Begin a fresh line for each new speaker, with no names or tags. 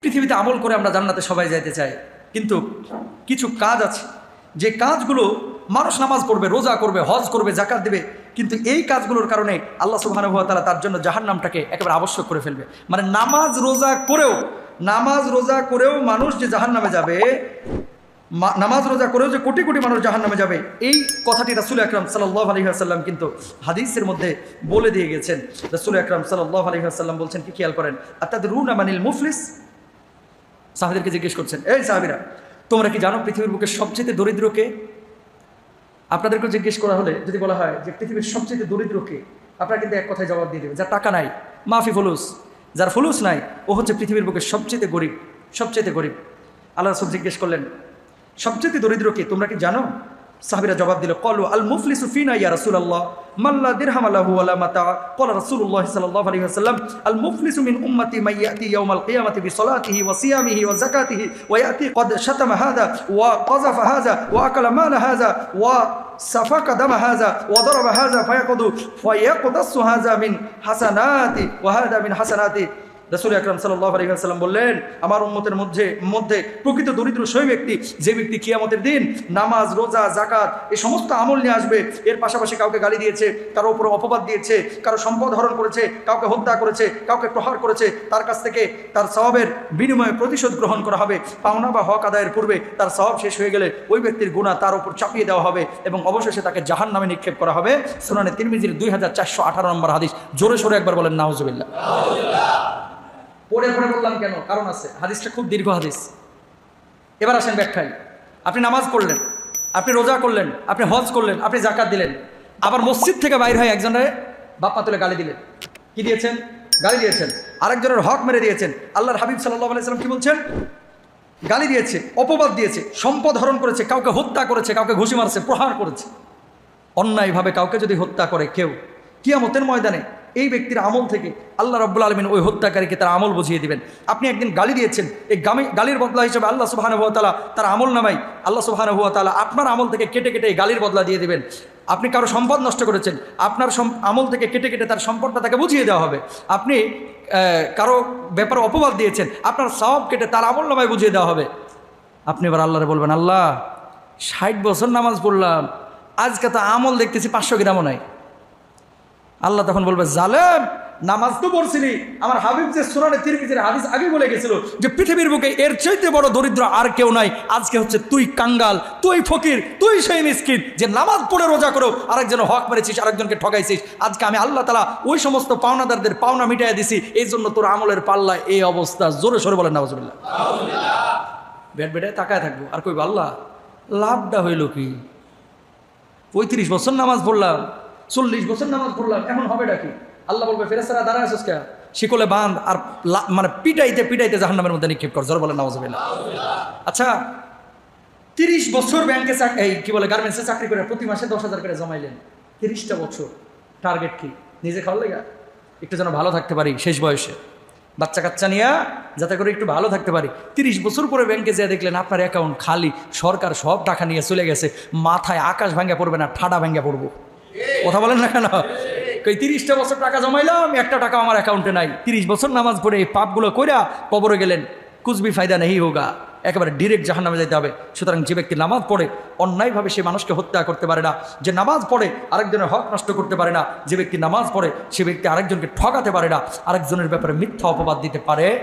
পৃথিবীতে আমল করে আমরা জান্নাতে সবাই যাইতে চাই। কিন্তু কিছু কাজ আছে। যে কাজগুলো মানুষ নামাজ পড়বে, রোজা করবে, হজ করবে জাকাত দেবে, কিন্তু এই কাজগুলোর কারণে আল্লাহ সুবহানাহু তাআলা তার জন্য জাহান্নামটাকে একেবারে আবশ্যক করে ফেলবে। মানে নামাজ রোজা করেও, নামাজ রোজা করেও মানুষ যে জাহান্নামে যাবে, মা- নামাজ রোজা করেও যে কোটি কোটি মানুষ জাহান নামে যাবে, এই কথাটি রাসুল আকরাম সাল্লাহ আলী আসাল্লাম কিন্তু হাদিসের মধ্যে বলে দিয়ে গেছেন। রাসুল আকরাম সাল্লাহ আলী আসাল্লাম বলছেন, কি খেয়াল করেন? আর তাদের রুন আমানিল মুফলিস? সাহাবিদেরকে জিজ্ঞেস করছেন, এই সাহাবিরা, তোমরা কি জানো পৃথিবীর বুকে সবচেয়ে দরিদ্রকে আপনাদেরকে জিজ্ঞেস করা হলে যদি বলা হয় যে পৃথিবীর সবচেয়ে দরিদ্রকে আপনারা কিন্তু এক কথায় জবাব দিয়ে দেবে যার টাকা নাই, মাফি ফুলুস। যার ফুলুস নাই, ও হচ্ছে পৃথিবীর বুকে সবচেয়ে গরিব সবচেয়ে গরিব। আল্লাহ রসুল জিজ্ঞেস করলেন, সবচেয়ে দরিদ্রকে তোমরা কি জানো? সাহাবিরা জবাব দিল, কলু আল মুফলিসু ফিনা ইয়া রাসূলুল্লাহ। মাল্লা দিরহাম লাহু ওয়ালা মাতা ক্বালা রাসূলুল্লাহ সাল্লাল্লাহু আলাইহি ওয়াসাল্লাম আল মুফলিসু মিন উম্মতি মান ইয়াতি ইয়াউমাল কিয়ামাতি বিসসালাতিহি ওয়া সিয়ামিহি ওয়া যাকাতিহি ওয়া ইয়াতি قد شتم هذا وقذف هذا واكل مال هذا وسفك دم هذا وضرب هذا فيقض فيقتص هذا من حسناتي وهذا من حسناتي রসুল আকরম সাল্লাহ বললেন, আমার উম্মতের মধ্যে মধ্যে প্রকৃত দরিদ্র সেই ব্যক্তি, যে ব্যক্তি কিয়ামতের দিন নামাজ, রোজা জাকাত এই সমস্ত আমল নিয়ে আসবে, এর পাশাপাশি কাউকে গালি দিয়েছে, কারও উপরে অপবাদ দিয়েছে, কারও সম্পদ হরণ করেছে, কাউকে হত্যা করেছে, কাউকে প্রহার করেছে, তার কাছ থেকে তার সবাবের বিনিময়ে প্রতিশোধ গ্রহণ করা হবে, পাওনা বা হক আদায়ের পূর্বে তার সবাব শেষ হয়ে গেলে ওই ব্যক্তির গুণা তার উপর চাপিয়ে দেওয়া হবে এবং অবশেষে তাকে জাহান নামে নিক্ষেপ করা হবে। সুনানে তিরমিজির দুই হাজার চারশো আঠারো নম্বর হাদিস, জোরে সোরে একবার বলেন, নাউজুবিল্লাহ। পড়ে পড়ে বললাম কেন? কারণ আছে। হাদিসটা খুব দীর্ঘ হাদিস। এবার আসেন ব্যাখ্যায়। আপনি নামাজ পড়লেন, আপনি রোজা করলেন, আপনি হজ করলেন, আপনি জাকাত দিলেন। আবার মসজিদ থেকে বাইর হয়ে একজনের বাপ্পা তুলে গালি দিলেন। কি দিয়েছেন? গালি দিয়েছেন। আরেকজনের হক মেরে দিয়েছেন। আল্লাহর হাবিব সাল্লাহ আলাইসাল্লাম কি বলছেন? গালি দিয়েছে, অপবাদ দিয়েছে, সম্পদ হরণ করেছে, কাউকে হত্যা করেছে, কাউকে ঘুষি মারছে, প্রহার করেছে। অন্যায়ভাবে কাউকে যদি হত্যা করে কেউ, কিয়ামতের ময়দানে এই ব্যক্তির আমল থেকে আল্লাহ রব্বুল আলমিন ওই হত্যাকারীকে তার আমল বুঝিয়ে দিবেন। আপনি একদিন গালি দিয়েছেন, এই গামি গালির বদলা হিসেবে আল্লাহ সুবাহান হুয়া তালা তার আমল নামাই আল্লাহ সুবাহান হুয়া তালা আপনার আমল থেকে কেটে কেটে এই গালির বদলা দিয়ে দিবেন। আপনি কারও সম্পদ নষ্ট করেছেন, আপনার আমল থেকে কেটে কেটে তার সম্পদটা তাকে বুঝিয়ে দেওয়া হবে। আপনি কারও ব্যাপারে অপবাদ দিয়েছেন, আপনার সব কেটে তার আমল নামায় বুঝিয়ে দেওয়া হবে। আপনি এবার আল্লাহরে বলবেন, আল্লাহ, ষাট বছর নামাজ পড়লাম, আজকে তো আমল দেখতেছি পাঁচশো গ্রামও নাই। আল্লাহ তখন বলবে, জালেম, নামাজ তো পড়ছিলি। আমার হাবিব যে সুরানে তিরমিজের হাদিস আগে বলে গেছিল যে, পৃথিবীর বুকে এর চাইতে বড় দরিদ্র আর কেউ নাই। আজকে হচ্ছে তুই কাঙ্গাল, তুই ফকির, তুই সেই মিসকিন যে নামাজ পড়ে রোজা করো আরেকজন হক মেরেছিস, আরেকজনকে ঠকাইছিস আজকে আমি আল্লাহ তালা ওই সমস্ত পাওনাদারদের পাওনা মিটাই দিছি। এই জন্য তোর আমলের পাল্লা এই অবস্থা। জোরে সরে বলেন নামাজবিল্লা বেড বেডে তাকায় থাকব। আর কইব, আল্লাহ, লাভটা হইল কি? পঁয়ত্রিশ বছর নামাজ পড়লাম। চল্লিশ বছর নামাজ পড়লাম, এখন হবে কি? আল্লাহ বলবে ফেরেস্তারা দাঁড়ায় আছিস কে? শিকলে বাঁধ আর মানে পিটাইতে পিটাইতে জাহান্নামের মধ্যে নিক্ষেপ কর, জোর বলে নামাজ আচ্ছা তিরিশ বছর ব্যাংকে এই কি বলে, গার্মেন্টসে চাকরি করে প্রতি মাসে দশ হাজার করে জমাইলেন। তিরিশটা বছর। টার্গেট কি? নিজে খাওয়ার লেগা? একটু যেন ভালো থাকতে পারি, শেষ বয়সে। বাচ্চা কাচ্চা নিয়ে যাতে করে একটু ভালো থাকতে পারি। তিরিশ বছর পরে ব্যাংকে যেয়ে দেখলেন, আপনার অ্যাকাউন্ট খালি, সরকার সব টাকা নিয়ে চলে গেছে, মাথায় আকাশ ভাঙ্গা পড়বে না, ঠাডা ভাঙ্গা পড়ব। কথা বলেন না কেন? কই, তিরিশটা বছর টাকা জমাইলাম, একটা টাকা আমার অ্যাকাউন্টে নাই। তিরিশ বছর নামাজ পড়ে এই পাপগুলো কইরা কবরে গেলেন। কুচবি ফায়দা নেই হোগা। একেবারে ডিরেক্ট জাহান নামে যেতে হবে। সুতরাং যে ব্যক্তি নামাজ পড়ে, অন্যায়ভাবে সে মানুষকে হত্যা করতে পারে না। যে নামাজ পড়ে, আরেকজনের হক নষ্ট করতে পারে না। যে ব্যক্তি নামাজ পড়ে, সে ব্যক্তি আরেকজনকে ঠকাতে পারে না। আরেকজনের ব্যাপারে মিথ্যা অপবাদ দিতে পারে।